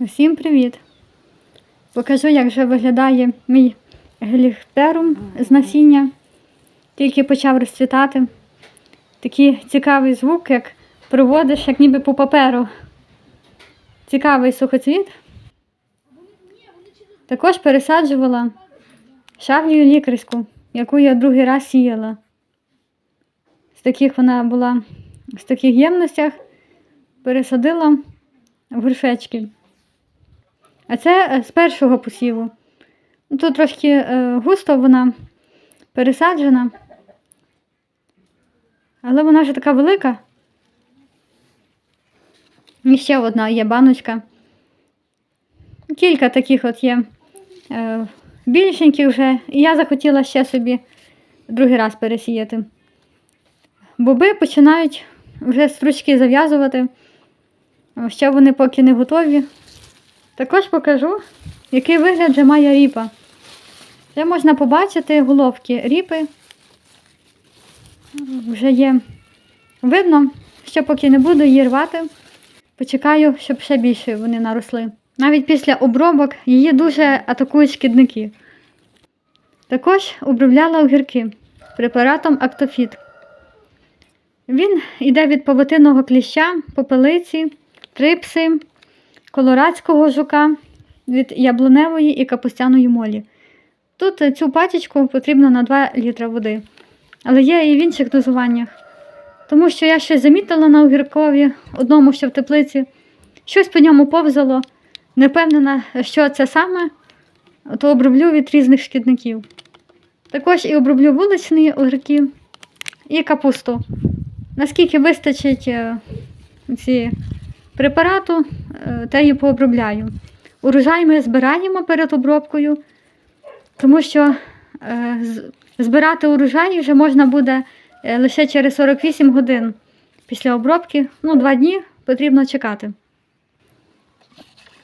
Всім привіт! Покажу, як вже виглядає мій гліхтерум з насіння. Тільки почав розцвітати. Такий цікавий звук, як проводиш, як ніби по паперу. Цікавий сухоцвіт. Також пересаджувала шавлію лікарську, яку я другий раз сіяла. З таких вона була в таких ємностях, пересадила в горшечки. А це е, з першого посіву. Ну, Тут трошки е, густо вона пересаджена. Але вона вже така велика. І ще одна є баночка. Кілька таких от є е, більшеньких вже. І я захотіла ще собі другий раз пересіяти. Боби починають вже стручки зав'язувати. Ще вони поки не готові. Також покажу, який вигляд вже має ріпа. Вже можна побачити головки ріпи. Вже є видно, що поки не буду її рвати, почекаю, щоб ще більше вони наросли. Навіть після обробок її дуже атакують шкідники. Також обробляла огірки препаратом Актофіт. Він йде від павутинного кліща, попелиці, трипси, колорадського жука, від яблуневої і капустяної молі. Тут е, цю пачечку потрібно на 2 літра води. Але є і в інших дозуваннях. Тому що я щось замітила на огіркові, одному ще в теплиці, щось по ньому повзало. Не впевнена, що це саме, то оброблю від різних шкідників. Також і оброблю вуличні огірки і капусту. Наскільки вистачить е, ці препарату, е, те і пообробляю. Урожай ми збираємо перед обробкою, тому що е, збирати урожай вже можна буде е, лише через 48 годин після обробки. Ну, два дні потрібно чекати.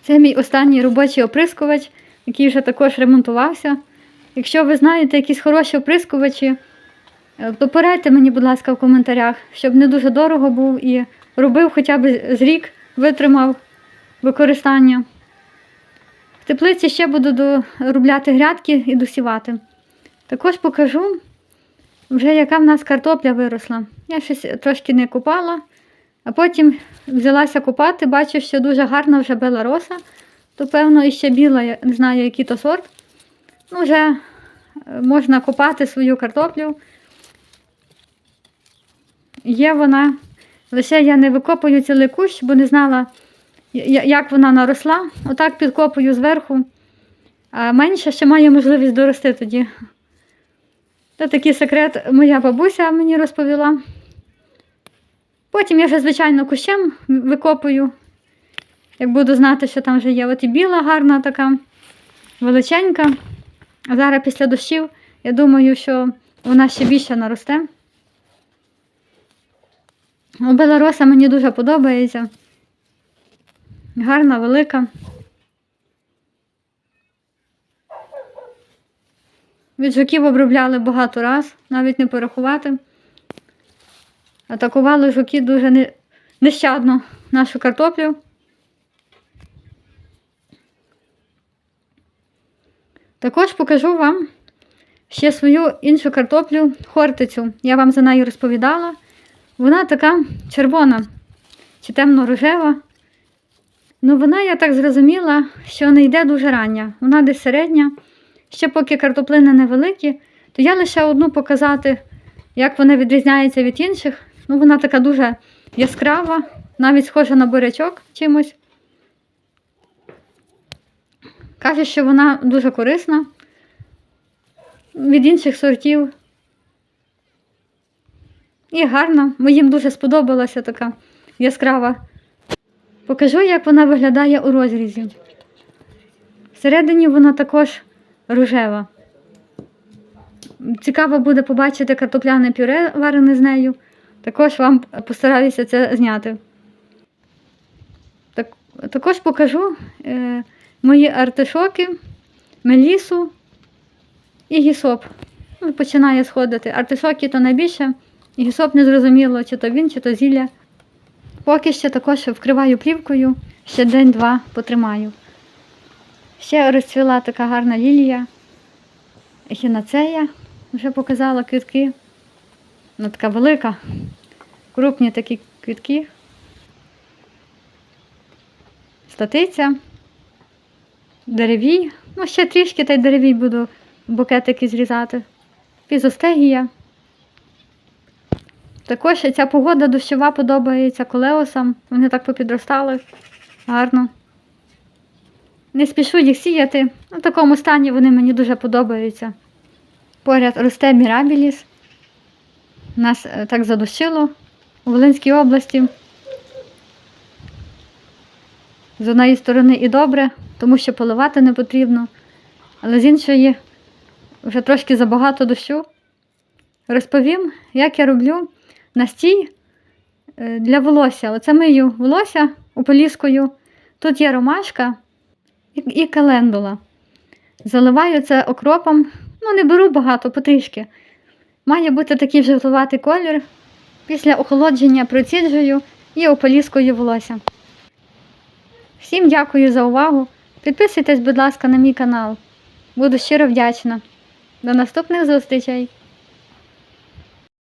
Це мій останній робочий оприскувач, який вже також ремонтувався. Якщо ви знаєте якісь хороші оприскувачі, то порадьте мені, будь ласка, в коментарях, щоб не дуже дорого був і робив хоча б з рік, витримав використання. В теплиці ще буду доробляти грядки і досівати. Також покажу, вже яка в нас картопля виросла. Я щось трошки не купала, а потім взялася купати, бачу, що дуже гарна вже белароса, то певно і ще біла, я не знаю, який то сорт. Ну, вже е, можна купати свою картоплю. Є вона. Лише я не викопую цілий кущ, бо не знала, як вона наросла. Отак підкопую зверху. А менше ще має можливість дорости тоді. Це такий секрет моя бабуся мені розповіла. Потім я вже, звичайно, кущем викопую. Як буду знати, що там вже є. От і біла гарна така, величенька. А зараз після дощів, я думаю, що вона ще більше наросте. Белароса мені дуже подобається. Гарна, велика. Від жуків обробляли багато раз, навіть не порахувати. Атакували жуки дуже не- нещадно нашу картоплю. Також покажу вам ще свою іншу картоплю, хортицю. Я вам за нею розповідала. Вона така червона чи темно-рожева. Ну, вона, я так зрозуміла, що не йде дуже рання. Вона десь середня. Ще поки картоплини невеликі, то я лише одну показати, як вона відрізняється від інших. Ну, вона така дуже яскрава, навіть схожа на бурячок чимось. Каже, що вона дуже корисна від інших сортів. І гарна. Моїм дуже сподобалася така яскрава. Покажу, як вона виглядає у розрізі. Всередині вона також рожева. Цікаво буде побачити картопляне пюре варене з нею. Також вам постараюся це зняти. Так, також покажу е, мої артишоки, мелісу і гісоп. Ну, починає сходити. Артишоки то найбільше, гісоп не зрозуміло, чи то він, чи то зілля. Поки ще також вкриваю плівкою ще день-два потримаю. Ще розцвіла така гарна лілія. Ехінацея вже показала квітки. Вона така велика, крупні такі квітки. Статиця, деревій. Ну, ще трішки та й деревій буду букетики зрізати. Фізостегія. Також ця погода дощова подобається колеосам. Вони так попідростали. Гарно. Не спішу їх сіяти. У такому стані вони мені дуже подобаються. Поряд росте мірабіліс. Нас е, так задушило у Волинській області. З однієї сторони і добре, тому що поливати не потрібно, але з іншої вже трошки забагато дощу. Розповім, як я роблю настій е, для волосся. Оце мию волосся ополіскою. Тут є ромашка і, календула. Заливаю це окропом, ну не беру багато, потрішки. Має бути такий жовтуватий колір. Після охолодження проціджую і ополіскую волосся. Всім дякую за увагу. Підписуйтесь, будь ласка, на мій канал. Буду щиро вдячна. До наступних зустрічей!